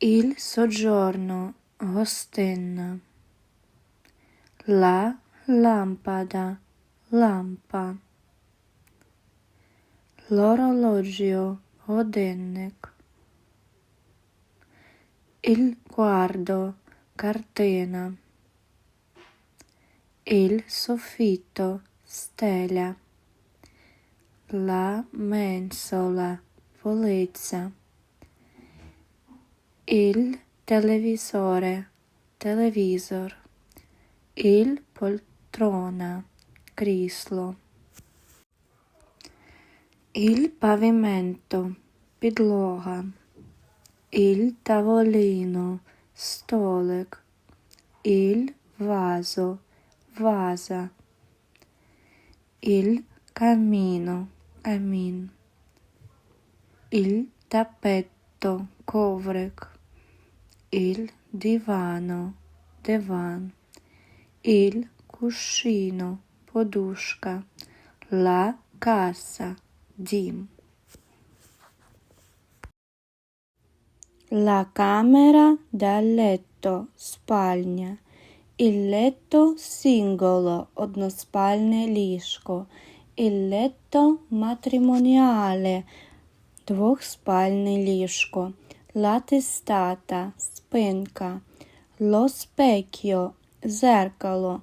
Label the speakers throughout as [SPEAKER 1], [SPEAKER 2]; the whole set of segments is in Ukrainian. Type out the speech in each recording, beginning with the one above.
[SPEAKER 1] Il soggiorno, ostenna. La lampada, lampa. L'orologio, odennec. Il guardo, cartena. Il soffitto, stella. La mensola, polizza. Il televisore, телевізор. Il poltrona, крісло. Il pavimento, підлога. Il tavolino, столик. Il vaso, ваза. Il camino, камін. Il tappeto, коврик. Il divano, диван. Il cuscino, подушка. La casa, дім. La camera da letto, спальня. Il letto singolo, односпальне ліжко. Il letto matrimoniale, двохспальне ліжко. La testata, спинка. Lo specchio, зеркало.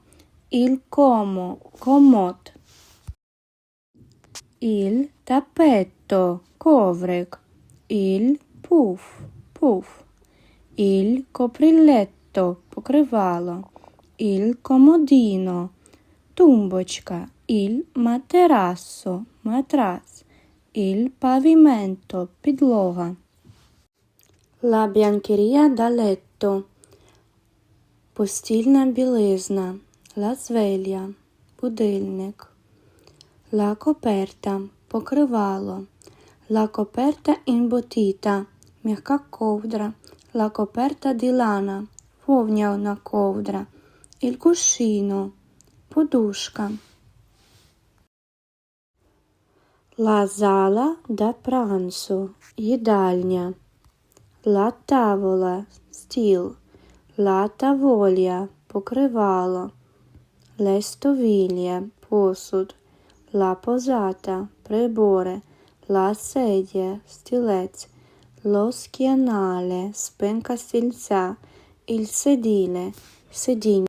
[SPEAKER 1] Il como, комод. Il tappeto, коврик. Il puff, пуф. Il coprilletto, покривало. Il comodino, тумбочка. Il materasso, матрас. Il pavimento, підлога. La biancheria da letto, постільна білизна. La sveglia, будильник. La coperta, покривало. La coperta imbottita, м'яка ковдра. La coperta di lana, вовняна ковдра. Il cuscino, подушка. La sala da pranzo, їдальня. La tavola, стіл. La tavolia, покривало. Stoviglie, посуд. La posata, прибори. La sedia, стілець. Lo schienale, спинка стільця. Il sedile, сидіння.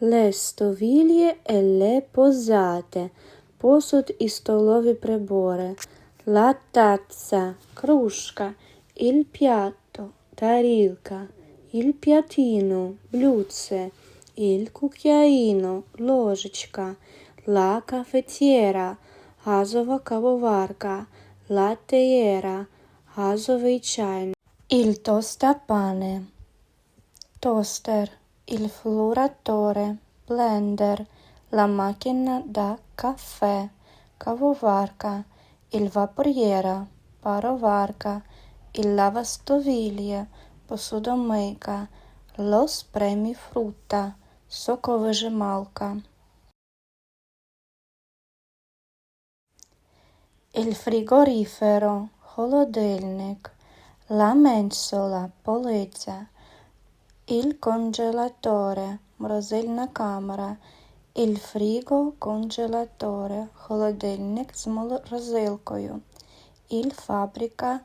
[SPEAKER 1] Le stoviglie e le posate, посуд і столові прибори. La tazza, кружка. Il piatto, тарілка. Il piatino, блюдце. Il cucchiaino, ложечка. La caffettiera, газова кавоварка. La teiera, газовий чайник. Il tostapane, тостер. Il fluoratore, blender. La macchina da caffè, кавоварка. Il vaporiera, пароварка. Il lavastoviglie, посудомийка. Lo spremifrutta, соковижималка. Il frigorifero, холодильник. La mensola, полиця. Il congelatore, морозильна камера. Il frigo congelatore, холодильник з морозилкою. Il fabbrica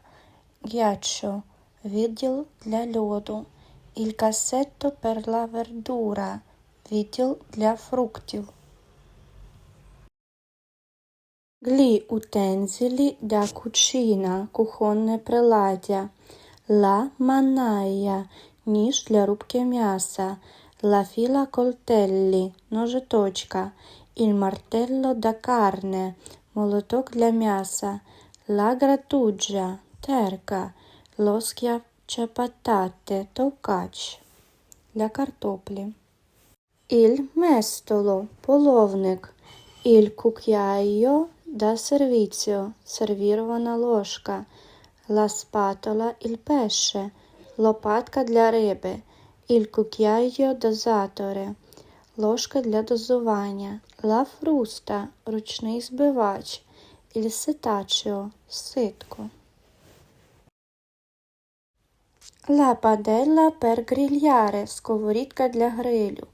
[SPEAKER 1] ghiaccio, відділ для льоду. Il cassetto per la verdura, відділ для фруктів. Gli utensili da cucina, кухонне приладдя. La mannaia, ніж для рубки м'яса. La fila coltelli, ножиточка. Il martello da carne, молоток для м'яса. La grattugia, терка. Lo schiacciapatate, товкач для картоплі. Il mestolo, половник. Il cucchiaio da servizio, сервірована ложка. La spatola, il pesce, лопатка для риби. Il cucchiaio dosatore, ложка для дозування. La frusta, ручний збивач. Il setaccio, ситко. La padella per grigliare, сковорідка для грилю.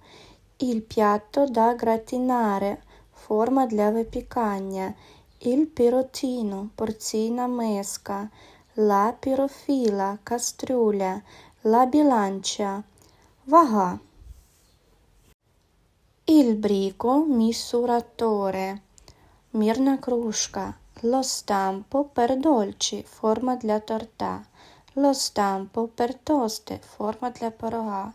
[SPEAKER 1] Il piatto da grattinare, форма для випікання. Il pirottino, порційна миска. La pirofila, кастрюля. La bilancia, вага. Il brico, misuratore, мірна кружка. Lo stampo per dolci, форма для торта. Lo stampo per toste, форма для пирога.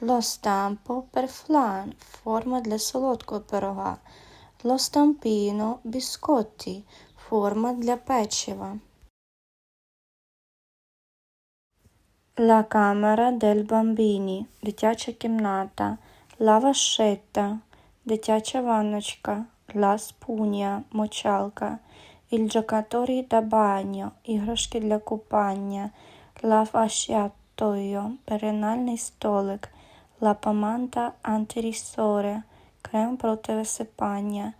[SPEAKER 1] Lo stampo per flan, форма для солодкого пирога. Lo stampino biscotti, форма для печива. La camera del bambini, дитяча кімната. La vascetta, дитяча ванночка. La spugna, мочалка. Il giocatore da bagno, іграшки для купання. La fasciatoio, перинальний столик. La pomata antirissore, крем проти висипання.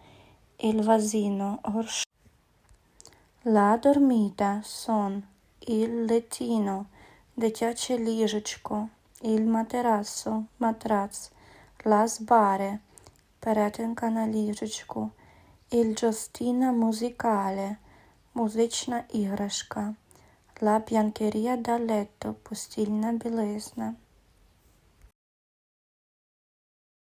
[SPEAKER 1] Il vasino, горш. La dormita, сон. Il lettino, дитяче ліжечко. Il materasso, матрац. La sbare, перетинка на ліжечку. Giostina musicale, музична іграшка. La biancheria da letto, постільна білизна.